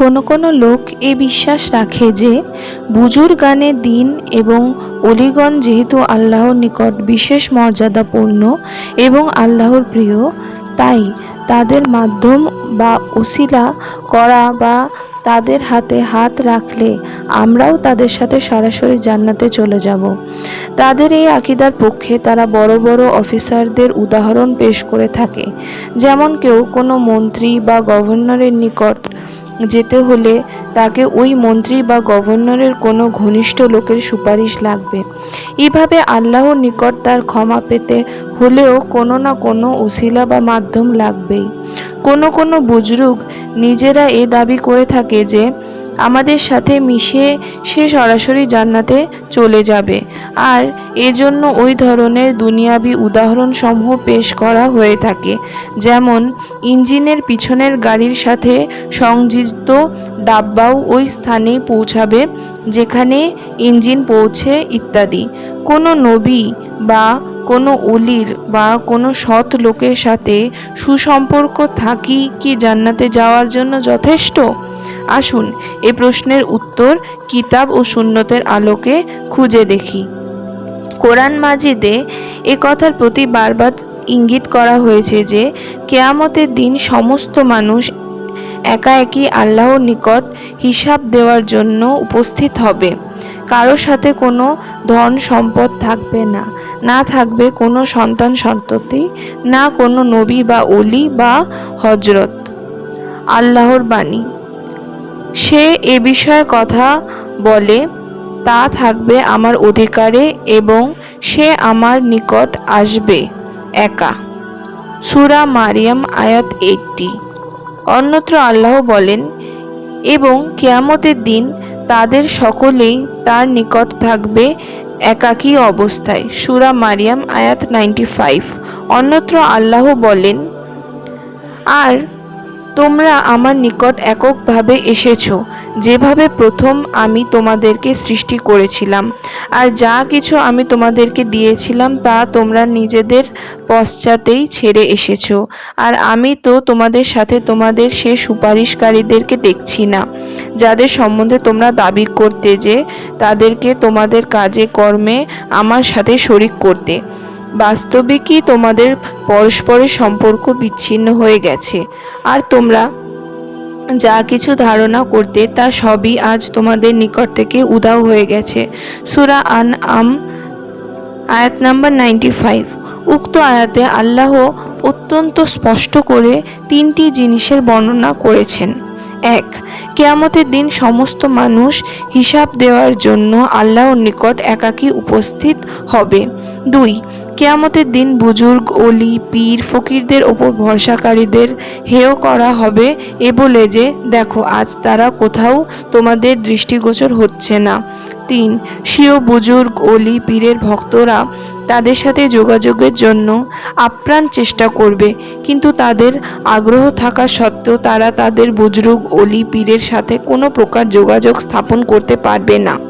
কোনো কোনো লোক এ বিশ্বাস রাখে যে বুজুর গানে দিন এবং অলিগণ যেহেতু আল্লাহর নিকট বিশেষ মর্যাদাপূর্ণ এবং আল্লাহর প্রিয়, তাই তাদের মাধ্যম বা ওসিলা করা বা তাদের হাতে হাত রাখলে আমরাও তাদের সাথে সরাসরি জান্নাতে চলে যাব। তাদের এই আকিদার পক্ষে তারা বড় বড় অফিসারদের উদাহরণ পেশ করে থাকে। যেমন কেউ কোনো মন্ত্রী বা গভর্নরের নিকট যেতে হলে তাকে ওই মন্ত্রী বা গভর্নরের কোনো ঘনিষ্ঠ লোকের সুপারিশ লাগবে। এভাবে আল্লাহর নিকট তার ক্ষমা পেতে হলেও কোনো না কোনো ওসিলা বা মাধ্যম লাগবেই। কোনো কোনো বুজরুগ নিজেরা এ দাবি করে থাকে যে আমাদের সাথে মিশে সে সরাসরি জান্নাতে চলে যাবে। আর এজন্য ওই ধরনের দুনিয়াবি উদাহরণসমূহ পেশ করা হয়ে থাকে, যেমন ইঞ্জিনের পিছনের গাড়ির সাথে সংযুক্ত ডাব্বাও ওই স্থানেই পৌঁছাবে, যেখানে ইঞ্জিন পৌঁছে ইত্যাদি। কোনো নবী বা কোনো অলির বা কোনো সৎ লোকের সাথে সুসম্পর্ক থাকি কি জান্নাতে যাওয়ার জন্য যথেষ্ট? আসুন, এ প্রশ্নের উত্তর কিতাব ও সুন্নতের আলোকে খুঁজে দেখি। কোরআন মাজিদে এ কথার প্রতি বারবার ইঙ্গিত করা হয়েছে যে, কেয়ামতের দিন সমস্ত মানুষ একা একই আল্লাহর নিকট হিসাব দেওয়ার জন্য উপস্থিত হবে। কারও সাথে কোনো ধন সম্পদ থাকবে না না থাকবে কোনো সন্তান সন্ততি, না কোনো নবী বা অলি বা হজরত আল্লাহর বাণী। সে এ বিষয়ে কথা বলে, তা থাকবে আমার অধিকারে এবং সে আমার নিকট আসবে একা। সুরা মারিয়াম আয়াত এইটটি অন্যত্র আল্লাহ বলেন, এবং কেয়ামতের দিন তাদের সকলেই তার নিকট থাকবে একাকী অবস্থায়। সুরা মারিয়াম আয়াত নাইনটি ফাইভ। অন্যত্র আল্লাহ বলেন, আর তোমরা আমার নিকট এককভাবে এসেছ, যেভাবে প্রথম আমি তোমাদেরকে সৃষ্টি করেছিলাম। আর যা কিছু আমি তোমাদেরকে দিয়েছিলাম, তা তোমরা নিজেদের পশ্চাতেই ছেড়ে এসেছ। আর আমি তো তোমাদের সাথে তোমাদের সে সুপারিশকারীদেরকে দেখছি না, যাদের সম্বন্ধে তোমরা দাবি করতে যে তাদেরকে তোমাদের কাজে, কর্মে আমার সাথে শরিক করতে। বাস্তবিকই তোমাদের পরস্পরের সম্পর্ক বিচ্ছিন্ন হয়ে গেছে? আর তোমরা যা কিছু ধারণা করতে, তা সবই আজ তোমাদের নিকট থেকে উধাও হয়ে গেছে। সুরা আন আম আয়াত নাম্বার নাইনটি ফাইভ। উক্ত আয়াতে আল্লাহ অত্যন্ত স্পষ্ট করে তিনটি জিনিসের বর্ণনা করেছেন। এক, কেয়ামতের দিন সমস্ত মানুষ হিসাব দেওয়ার জন্য আল্লাহর নিকট একাকী উপস্থিত হবে। দুই, কেয়ামতের দিন বুজুর্গ, অলি, পীর, ফকিরদের ওপর ভরসাকারীদের হেয় করা হবে এ বলে যে, দেখো, আজ তারা কোথাও তোমাদের দৃষ্টিগোচর হচ্ছে না। তিন, স্বীয় বুজুর্গ, অলি, পীরের ভক্তরা তাদের সাথে যোগাযোগের জন্য আপ্রাণ চেষ্টা করবে, কিন্তু তাদের আগ্রহ থাকা সত্ত্বেও তারা তাদের বুজরুগ, অলি, পীরের সাথে কোনো প্রকার যোগাযোগ স্থাপন করতে পারবে না।